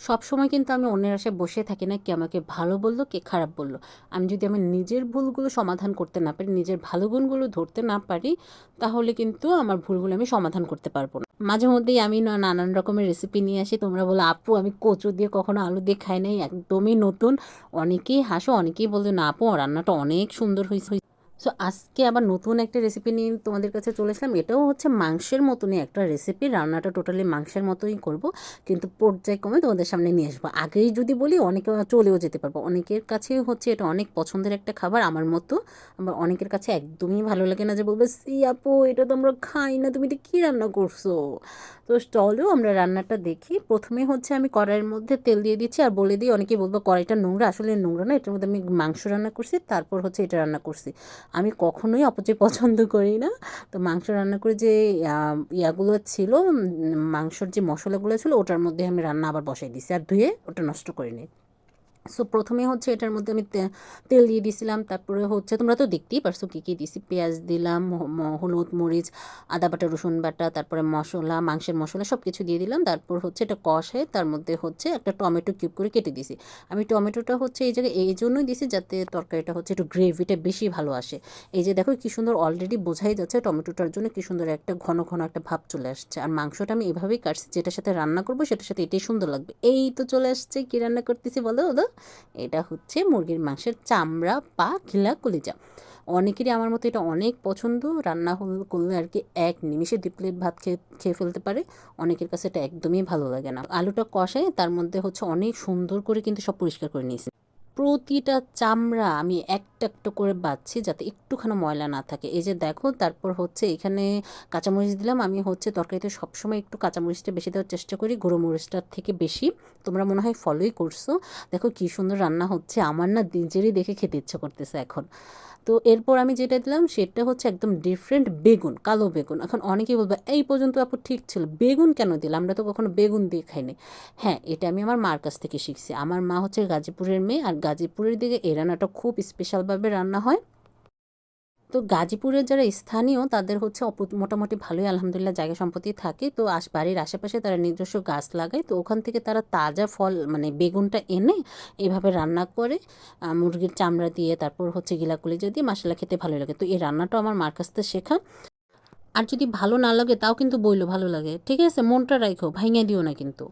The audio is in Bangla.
সব সময় কিন্তু আমি অন্যের আশায় বসে থাকি না কে আমাকে ভালো বলল, কে খারাপ বলল। আমি যদি আমি নিজের ভুলগুলো সমাধান করতে না পারি, নিজের ভালো গুণগুলো ধরতে না পারি, তাহলে কিন্তু আমার ভুলগুলো আমি সমাধান করতে পারব না। মাঝে মধ্যেই আমি নানান রকমের রেসিপি নিয়ে আসি। তোমরা বলো, আপু, আমি কচু দিয়ে কখনো আলু দিয়ে খাই নাই, একদমই নতুন। অনেকেই হাসো, অনেকেই বলতো না আপু, রান্নাটা অনেক সুন্দর হয়েছে সো আজকে আবার নতুন একটা রেসিপি নিয়ে তোমাদের কাছে চলে আসলাম এটাও হচ্ছে মাংসের মতনই একটা রেসিপি রান্নাটা টোটালি মাংসের মতোই করব। কিন্তু পর্যায়ক্রমে তোমাদের সামনে নিয়ে আসব। আগেই যদি বলি, অনেকে চলেও যেতে পারব। অনেকের কাছেই হচ্ছে এটা অনেক পছন্দের একটা খাবার। আমার মতো আবার অনেকের কাছে একদমই ভালো লাগে না যে বলবে, সি আপু, এটা তো আমরা খাই না। তুমি এটা কী রান্না করছ? তো চলো আমরা রান্নাটা দেখি। প্রথমে হচ্ছে আমি কড়াইয়ের মধ্যে তেল দিয়ে দিচ্ছি। আর বলে দিই, অনেকেই বলব কড়াইটা নোংরা। আসলে নোংরা না, এটার মধ্যে আমি মাংস রান্না করছি। তারপর হচ্ছে এটা রান্না করছি। আমি কখনোই অপচয় পছন্দ করি না। তো মাংস রান্না করে যে ইয়াগুলো ছিল মাংসর যে মশলাগুলো ছিল, ওটার মধ্যে আমি রান্না আবার বসাই দিছি আর ধুয়ে ওটা নষ্ট করিনি সো প্রথমে হচ্ছে এটার মধ্যে আমি তেল দিয়ে দিয়েছিলাম তারপরে হচ্ছে তোমরা তো দেখতেই পারছ কী কী দিছি। পেঁয়াজ দিলাম হলুদ, মরিচ, আদা বাটা, রসুন বাটা, তারপরে মশলা, মাংসের মশলা সব কিছু দিয়ে দিলাম, তারপর হচ্ছে এটা কষে তার মধ্যে হচ্ছে একটা টমেটো কিউব করে কেটে দিছি। আমি টমেটোটা হচ্ছে এই জায়গায় এই জন্যই দিছি যাতে তরকারিটা হচ্ছে একটু গ্রেভিটা বেশি ভালো আসে। এই যে দেখো কী সুন্দর অলরেডি বোঝাই যাচ্ছে টমেটোটার জন্য কী সুন্দর একটা ঘন ঘন একটা ভাব চলে আসছে। আর মাংসটা আমি এভাবেই কাটছি, যেটার সাথে রান্না করব সেটার সাথে এটাই সুন্দর লাগবে। এই তো চলে আসছে, কী রান্না করতেছি বলো, ওদো? এটা হচ্ছে মুরগির মাংসের চামড়া বা ঘিলা কলিজা। অনেকেরই আমার মতো এটা অনেক পছন্দ। রান্না করলে আর কি এক নিমিষে দুই প্লেট ভাত খেয়ে খেয়ে ফেলতে পারে। অনেকের কাছে এটা একদমই ভালো লাগে না। আলুটা কষায় তার মধ্যে হচ্ছে অনেক সুন্দর করে কিন্তু সব পরিষ্কার করে নিয়েছি। প্রতিটা চামড়া আমি একটা একটা করে বাচ্ছি যাতে একটুখানি ময়লা না থাকে। এই যে দেখো, তারপর হচ্ছে এখানে কাঁচামরিচ দিলাম। আমি হচ্ছে তরকারিতে সবসময় একটু কাঁচামরিচটা বেশি দেওয়ার চেষ্টা করি, গুঁড়ো মরিচটার থেকে বেশি। তোমরা মনে হয় ফলোই করছ। দেখো কী সুন্দর রান্না হচ্ছে। আমার না নিজেরই দেখে খেতে ইচ্ছা করতেছে এখন। তো এরপর আমি যেটা দিলাম, সেটা হচ্ছে একদম ডিফারেন্ট বেগুন, কালো বেগুন। এখন অনেকেই বলবে, এই পর্যন্ত আপু ঠিক ছিল, বেগুন কেন দিলাম আমরা তো কখনো বেগুন দিয়ে খাইনি। হ্যাঁ এটা আমি আমার মার কাছ থেকে শিখছি। আমার মা হচ্ছে গাজীপুরের মেয়ে, আর গাজীপুরের দিকে এই রান্নাটা খুব স্পেশালভাবে রান্না হয়। তো গাজীপুরের যারা স্থানীয়, তাদের হচ্ছে মোটামুটি ভালোই আলহামদুলিল্লাহ জায়গা সম্পত্তি থাকে। তো আশ বাড়ির আশেপাশে তারা নিজস্ব গাছ লাগায়। তো ওখান থেকে তারা তাজা ফল মানে বেগুনটা এনে এভাবে রান্না করে মুরগির চামড়া দিয়ে, তারপর হচ্ছে গিলাকুলি দিয়ে মশলা খেতে ভালো লাগে। তো এই রান্নাটাও আমার মার কাছ থেকে শেখা। আর যদি ভালো না লাগে, তাও কিন্তু বইলো ভালো লাগে। ঠিক আছে? মনটা রাখো ভাইঙে দিও না কিন্তু।